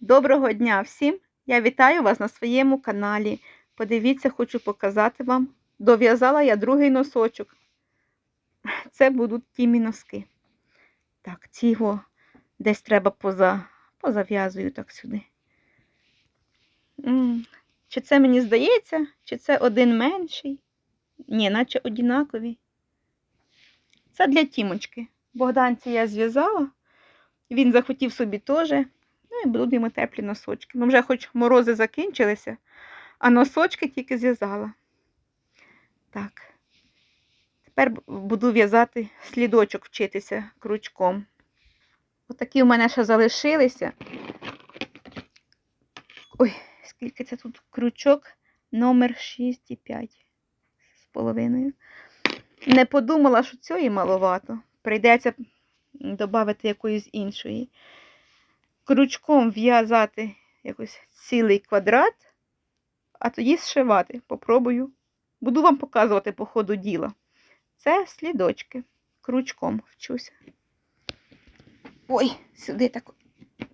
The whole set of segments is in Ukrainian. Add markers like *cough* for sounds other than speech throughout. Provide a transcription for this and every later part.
Доброго дня всім! Я вітаю вас на своєму каналі. Подивіться, хочу показати вам. Дов'язала я другий носочок. Це будуть ті носки. Так, ці його десь треба поза... позав'язую так сюди. Чи це мені здається, чи це один менший? Ні, наче однакові. Це для тімочки. Богданці я зв'язала. Він захотів собі теж. Ну і будуть йому теплі носочки. Ну, вже хоч морози закінчилися, а носочки тільки зв'язала. Так. Тепер буду в'язати слідочок вчитися крючком. Отакі в мене ще залишилися. Ой, скільки це тут крючок? Номер 6,5 з половиною. Не подумала, що цього маловато. Прийдеться додати якоїсь іншої крючком в'язати якось цілий квадрат, а тоді зшивати. Попробую. Буду вам показувати по ходу діла. Це слідочки. Крючком вчуся. Ой, сюди так,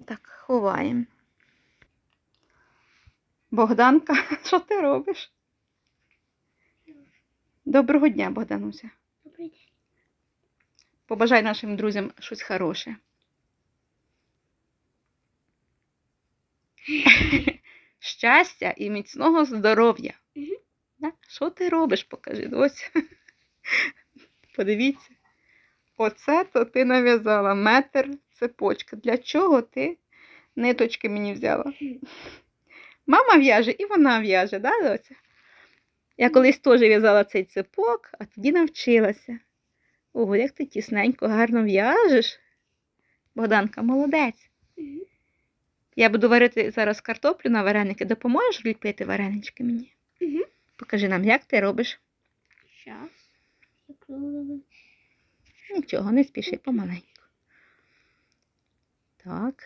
так ховаємо. Богданка, *laughs* що ти робиш? Доброго дня, Богдануся. Добрий день. Побажай нашим друзям щось хороше. *laughs* Щастя і міцного здоров'я. Що ти робиш? Покажи. Ось. *laughs* Подивіться. Оце то ти нав'язала метр цепочка. Для чого ти ниточки мені взяла? Мама в'яже і вона в'яже, да, доця? Я колись теж в'язала цей цепок, а тоді навчилася. Ого, як ти тісненько, гарно в'яжеш. Богданка, молодець. Я буду варити зараз картоплю на вареники. Допоможеш ліпити варенички мені? Мгм. Покажи нам, як ти робиш. Щас. Нічого, не спіши помаленьку. Так.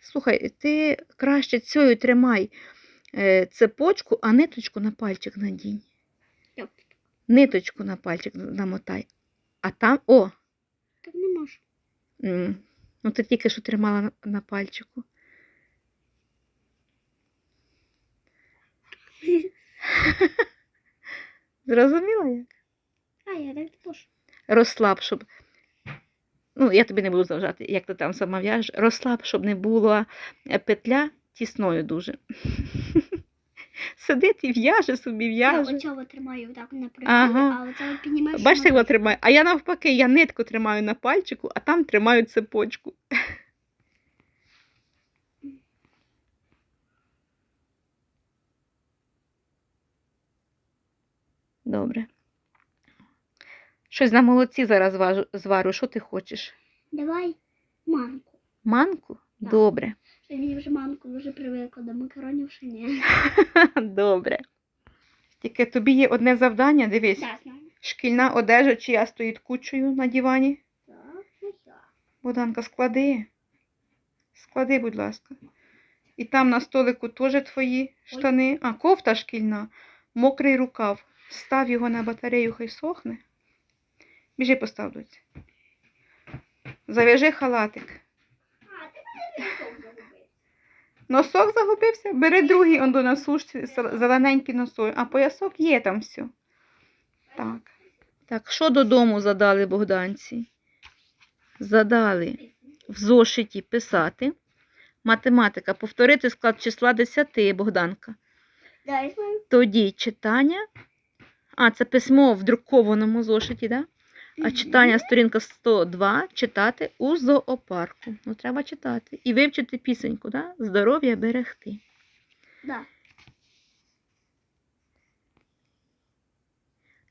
Слухай, ти краще цією тримай е, цепочку, а ниточку на пальчик надінь. Ниточку на пальчик намотай. А там. О! Так не можу. Ну, ти тільки що тримала на, на пальчику. Зрозуміла як? А, я не можу. розслаб, щоб. Ну, я тобі не буду заважати, як ти там сама в'яжеш. Розслаб, щоб не була е, петля тісною дуже. Сидить і в'яже собі, Я в'яже. оцього тримаю так на приколі, Ага. а оце піднімаєш. Бачите, вона тримає. А я навпаки, я нитку тримаю на пальчику, а там тримаю цепочку. Добре. Щось на молоці зараз зважу- зварю. Що ти хочеш? Давай манку. Манку? Так. Добре. Мені вже манку дуже привикла, до макаронів ще ні. *laughs* Добре. Тільки тобі є одне завдання, дивись. Так, знаю. Шкільна одежа чия стоїть кучею на дивані. Так, ну так. Богданка, склади. Склади, будь ласка. І там на столику теж твої штани. А, кофта шкільна, мокрий рукав. Став його на батарею, хай сохне. Біжи постав доці. Зав'яжи халатик. А, ти мене. Носок загубився? Бери другий он до на зелененький носок. А поясок є там все. Так. Так, що додому задали Богданці? Задали в зошиті писати. Математика. Повторити склад числа 10, Богданка. Тоді читання. А, це письмо в друкованому зошиті, да? А читання сторінка 102 читати у зоопарку. Ну, треба читати. І вивчити пісеньку, да? Здоров'я берегти. Да.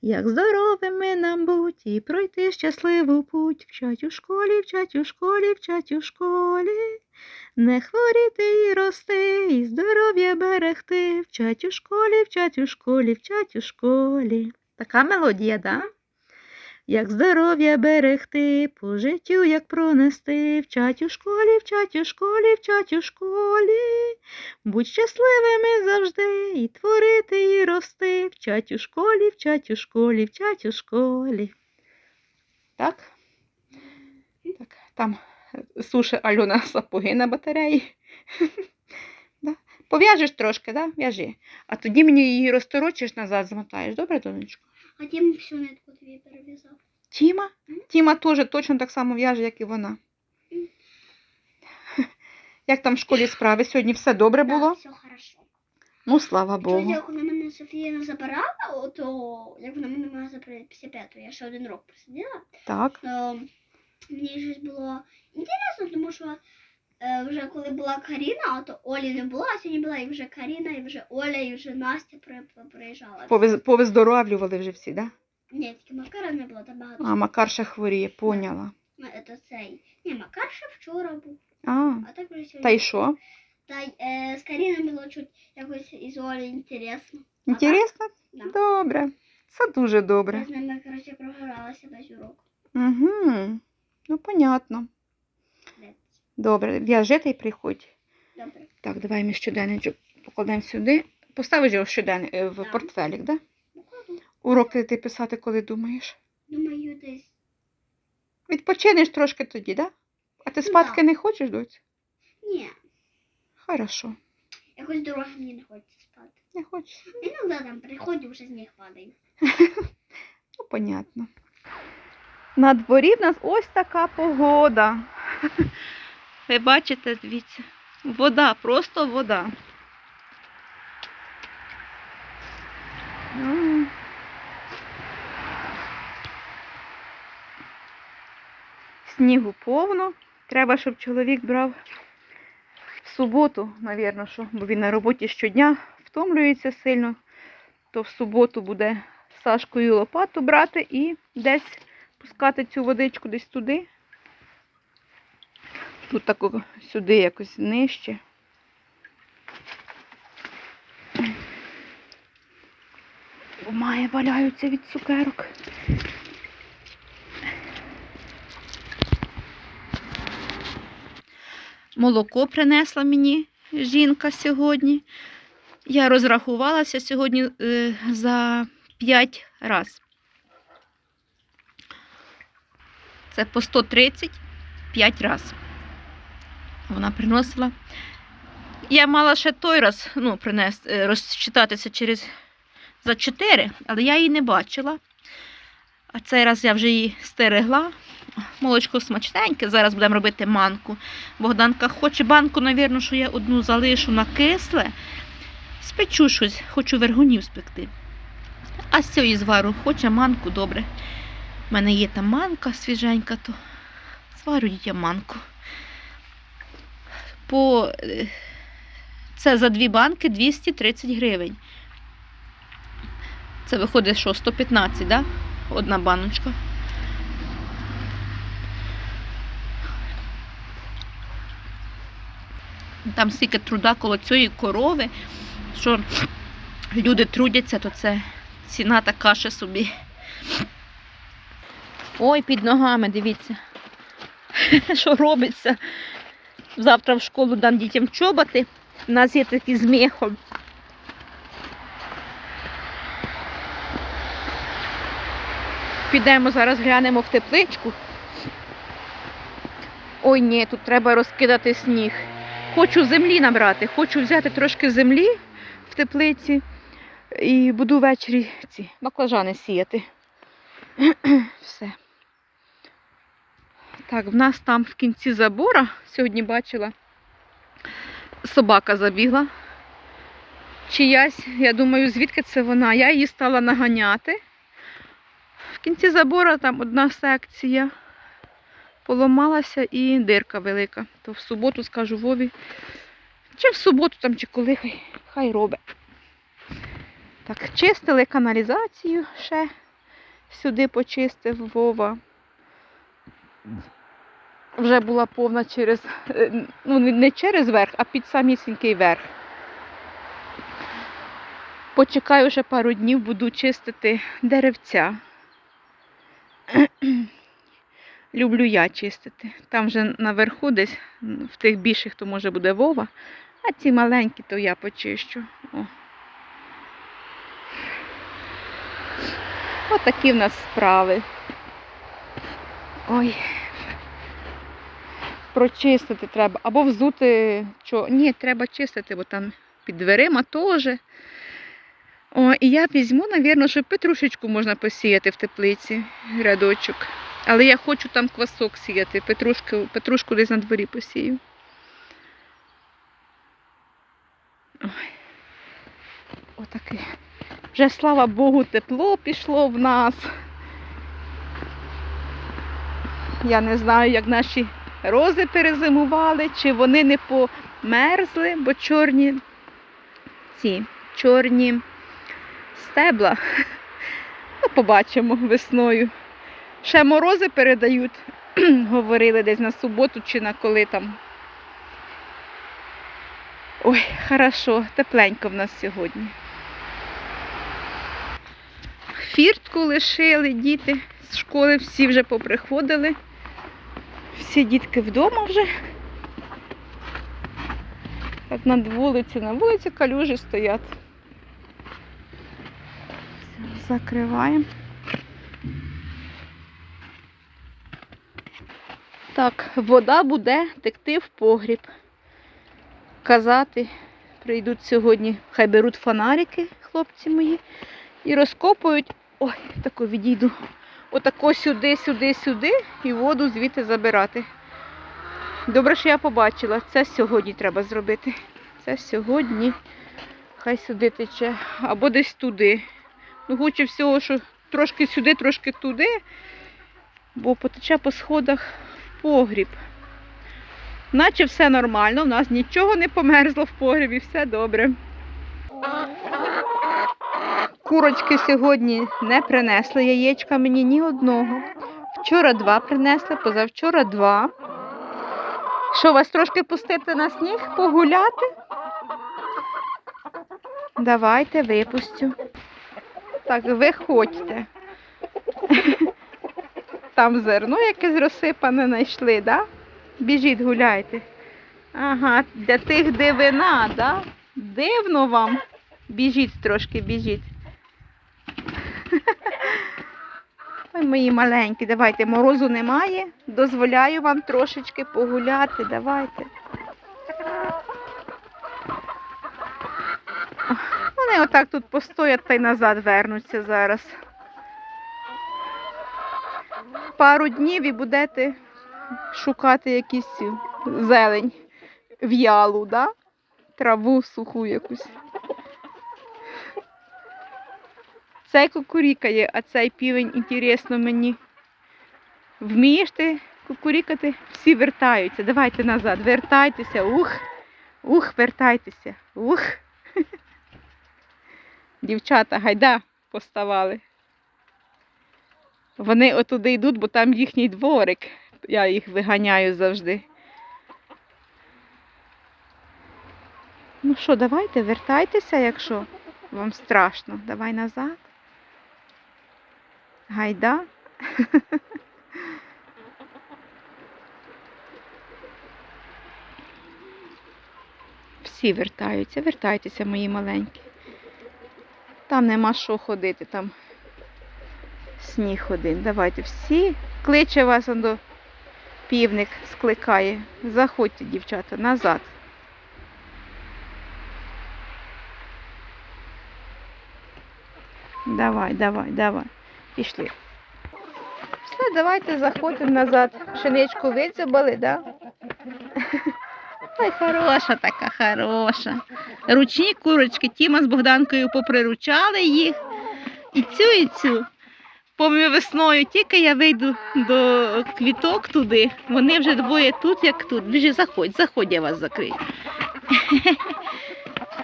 Як здоровими нам будь і пройти щасливу путь. Вчать у школі, вчать у школі, вчать у школі. Не хворіти і рости, і здоров'я берегти. Вчать у школі, вчать у школі, вчать у школі. Така мелодія, да? Як здоров'я берегти, по життю як пронести, вчать у школі, вчать у школі, вчать у школі. Будь щасливими завжди, і творити, і рости, вчать у школі, вчать у школі, вчать у школі. Так? Так, там суше Альона *laughs* сапоги на батареї. *laughs* Пов'яжеш трошки, да? В'яжи. А тоді мені її розторочиш назад, змотаєш. Добре, донечко? А тім всю нитку тобі перев'язав. Тіма? Тіма теж точно так само в'яже, як і вона. Як там в школі справи? Сьогодні все добре було? Так, все хорошо. Ну, слава Богу. Чусь, коли мене Софія не забирала, то як вона мене мала забрати після п'ятого, я ще один рок посиділа, Так. то мені щось було інтересно, тому що вже коли була Каріна, то Олі не було, а сьогодні була і вже Каріна, і вже Оля, і вже Настя при- при- приїжджала. Повиз- Повиздоровлювали вже всі, да? Ні, тільки Макара не було, там багато. А, Макар ще хворіє, поняла. Е, То цей. Ні, Макар ще вчора був, А, а так вже сьогодні. та й що? Та й е, з Каріною було чуть якось із Олі інтересно. Інтересно? Да. Добре. Це дуже Я добре. з ними, коротше, програлася весь урок. Угу. Ну, понятно. Добре, в'яжи та й приходь. Добре. Так, давай ми щоденничок покладемо сюди. Поставиш його щоден е, в Так. портфелік, да? Уроки ти писати, коли думаєш? Думаю, десь. Відпочинеш трошки тоді, да? А ти Ну, спадки да. не хочеш, доць? Ні, Хорошо. якось дороги мені не хочеться спати. Не хочеш? Іноді там приходжу, вже з них падаю. *laughs* Ну, понятно. На дворі в нас ось така погода. *laughs* Ви бачите, дивіться. Вода, просто вода. Снігу повно. Треба, щоб чоловік брав в суботу, навірно, що, бо він на роботі щодня втомлюється сильно, то в суботу буде Сашкою лопату брати і десь пускати цю водичку десь туди. Тут тако сюди якось нижче. Має валяються від цукерок. Молоко принесла мені жінка сьогодні. Я розрахувалася сьогодні е, за 5 раз. Це по 130 5 раз. Вона приносила. Я мала ще той раз ну, принести, е, розчитатися через за 4, але я її не бачила. А цей раз я вже її стерегла. Молочко смачненьке. Зараз будемо робити манку. Богданка хоче банку, навірно, що я одну залишу на кисле. Спечу щось, хочу вергунів спекти. А з цієї звару хоче манку добре. У мене є там манка свіженька, то зварю я манку. По... е, Це за дві банки 230 гривень. Це виходить, що 115, да? Одна баночка. Там стільки труда коло цієї корови, що люди трудяться, то це ціна така ще собі. Ой, під ногами, дивіться, *laughs* що робиться. Завтра в школу дам дітям чоботи. У нас є такі з мехом. Підемо зараз глянемо в тепличку. Ой, ні, тут треба розкидати сніг. Хочу землі набрати, хочу взяти трошки землі в теплиці і буду ввечері ці баклажани сіяти. *clears throat* Все. Так, в нас там в кінці забора, сьогодні бачила, собака забігла. Чиясь, я думаю, звідки це вона. Я її стала наганяти. В кінці забора там одна секція поламалася і дирка велика. То в суботу скажу Вові. Чи в суботу там, чи коли хай, хай робить. Так, чистили каналізацію ще. Сюди почистив Вова. Вже була повна через, е, ну не- через верх, а під самісінький верх. Почекаю ще пару днів, буду чистити деревця. *clears throat* Люблю я чистити. Там вже наверху десь, в тих більших, то може буде Вова, а ці маленькі, то я почищу. О. Отакі в нас справи. Ой. Прочистити треба. Або взути. Чо? Ні, треба чистити, бо там під дверима теж. О, і я візьму, напевно, що петрушечку можна посіяти в теплиці, рядочок. Але я хочу там квасок сіяти, петрушку, петрушку десь на дворі посію. Ой. Отаке. Вже, слава Богу, тепло пішло в нас. Я не знаю, як наші рози перезимували, чи вони не померзли, бо чорні ці чорні стебла. Ну, побачимо весною. Ще морози передають, *clears throat* говорили десь на суботу чи на коли там. Ой, хорошо, тепленько в нас сьогодні. Фіртку лишили діти з школи, всі вже поприходили. Всі дітки вдома вже. Так над вулиці, на вулиці калюжі стоять. Все, закриваємо. Так, вода буде текти в погріб. Казати, прийдуть сьогодні, хай беруть фонарики, хлопці мої, і розкопують. Ой, тако відійду. Отако сюди, сюди, сюди і воду звідти забирати. Добре, що я побачила. Це сьогодні треба зробити. Це сьогодні. Хай сюди тече. Або десь туди. Ну, хоче всього, що трошки сюди, трошки туди, бо потече по сходах в погріб. Наче все нормально, у нас нічого не померзло в погрібі, все добре. Курочки сьогодні не принесли яєчка мені ні одного. Вчора два принесли, позавчора два. Що вас трошки пустити на сніг, погуляти? Давайте випустю. Так, виходьте. Там зерно якесь розсипане знайшли, да? Біжіть, гуляйте. Ага, для тих дивина, да? Дивно вам. Біжіть трошки, біжіть. Ой, мої маленькі, давайте, морозу немає. Дозволяю вам трошечки погуляти. Давайте. Вони отак тут постоять та й назад вернуться зараз. Пару днів і будете шукати якісь зелень в'ялу, да? траву суху якусь. Цей кукурікає, а цей півень інтересно мені. Вмієш ти кукурікати? Всі вертаються. Давайте назад. Вертайтеся. Ух. Ух, вертайтеся. Ух. *laughs* Дівчата, гайда поставали. Вони отуди йдуть, бо там їхній дворик. Я їх виганяю завжди. Ну що, давайте, вертайтеся, якщо вам страшно. Давай назад. Гайда. Всі вертаються, вертайтеся, мої маленькі. Там нема що ходити, там сніг один. Давайте всі. Кличе вас до півник, скликає. Заходьте, дівчата, назад. Давай, давай, давай. Пішли. Все, давайте заходимо назад. Пшеничку видзюбали, да? Ой, хороша така, хороша. Ручні курочки. Тіма з Богданкою поприручали їх. І цю, і цю. Помню весною, тільки я вийду до квіток туди, вони вже двоє тут, як тут. Біжи, заходь, заходь, я вас закрию.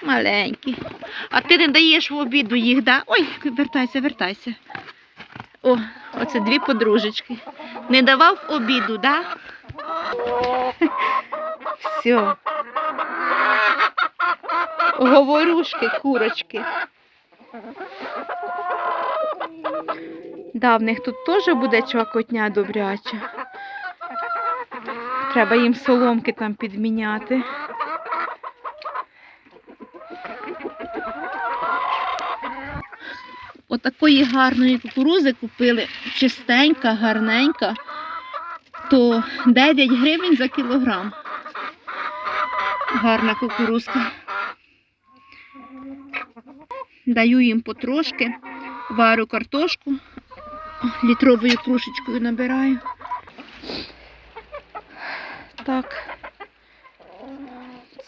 Маленькі. А ти не даєш в обіду їх, да? Ой, вертайся, вертайся. О, оце дві подружечки. Не давав обіду, да? Все. Говорушки, курочки. Да, в них тут теж буде чвакотня добряча. Треба їм соломки там підміняти. Отакої гарної кукурузи купили, чистенька, гарненька. по 9 гривень за кілограм. Гарна кукурузка. Даю їм потрошки, варю картошку, літровою кружечкою набираю. Так.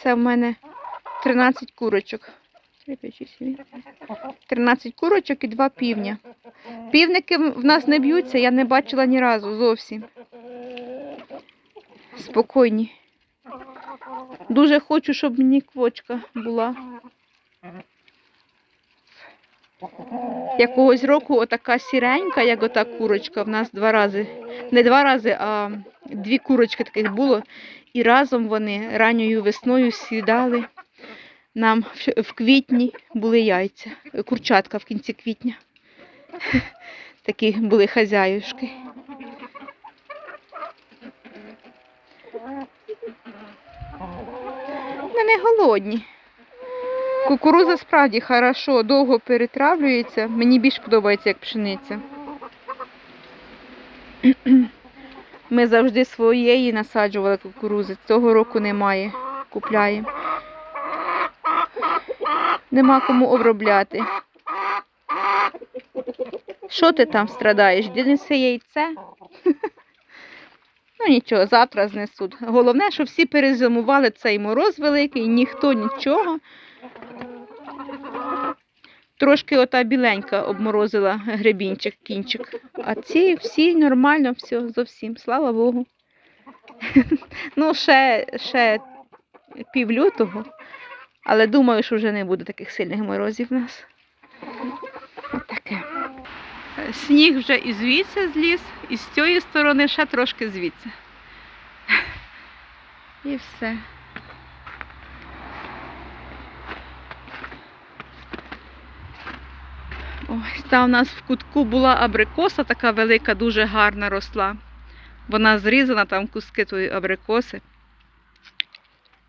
Це в мене 13 курочок. 3, 5, 6, 7, 13 курочок і 2 півня. Півники в нас не б'ються, я не бачила ні разу зовсім. Спокійні. Дуже хочу, щоб мені квочка була. Якогось року отака сіренька, як ота курочка, в нас два рази. Не два рази, а дві курочки таких було. І разом вони ранньою весною сідали. Нам в- квітні були яйця, курчатка в кінці квітня. *laughs* Такі були хазяюшки. Вони голодні. Кукуруза справді хорошо, довго перетравлюється. Мені більш подобається, як пшениця. *clears throat* Ми завжди своєї насаджували кукурузи. Цього року немає. Купляємо. Нема кому обробляти. Що ти там страдаєш? Де неси яйце? Ну нічого, завтра знесуть. Головне, що всі перезимували цей мороз великий, ніхто нічого. Трошки ота біленька обморозила гребінчик, кінчик. А ці всі нормально, все, зовсім, слава Богу. Ну, ще, ще пів лютого, але думаю, що вже не буде таких сильних морозів в нас. Таке. Сніг вже і звідси зліз, і з цієї сторони ще трошки звідси. І все. Ось там у нас в кутку була абрикоса, така велика, дуже гарна росла. Вона зрізана, там куски тої абрикоси.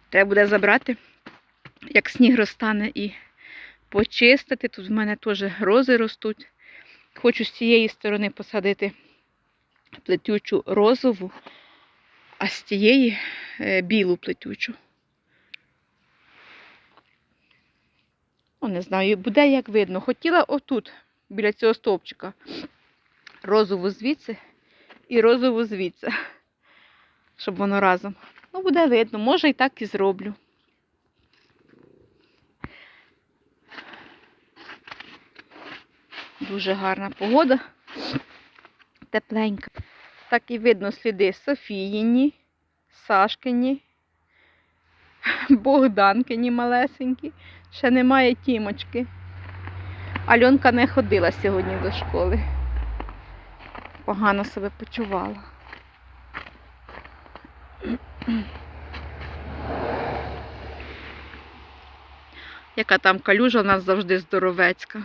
Треба буде забрати, як сніг розтане, і почистити. Тут в мене теж рози ростуть. Хочу з цієї сторони посадити плетючу розову, а з тієї е, білу плетючу. О, не знаю, буде як видно. Хотіла отут, біля цього стовпчика, розову звідси і розову звідси, щоб воно разом. Ну, буде видно, може і так і зроблю. Дуже гарна погода. Тепленька. Так і видно сліди Софіїні, Сашкині, Богданкині малесенькі. Ще немає тімочки. Альонка не ходила сьогодні до школи. Погано себе почувала. Яка там калюжа у нас завжди здоровецька.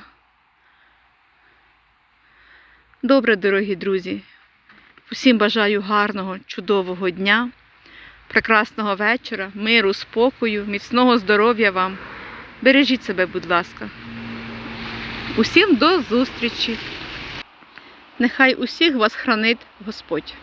Добре, дорогі друзі. Усім бажаю гарного, чудового дня, прекрасного вечора, миру, спокою, міцного здоров'я вам. Бережіть себе, будь ласка. Усім до зустрічі. Нехай усіх вас хранить Господь.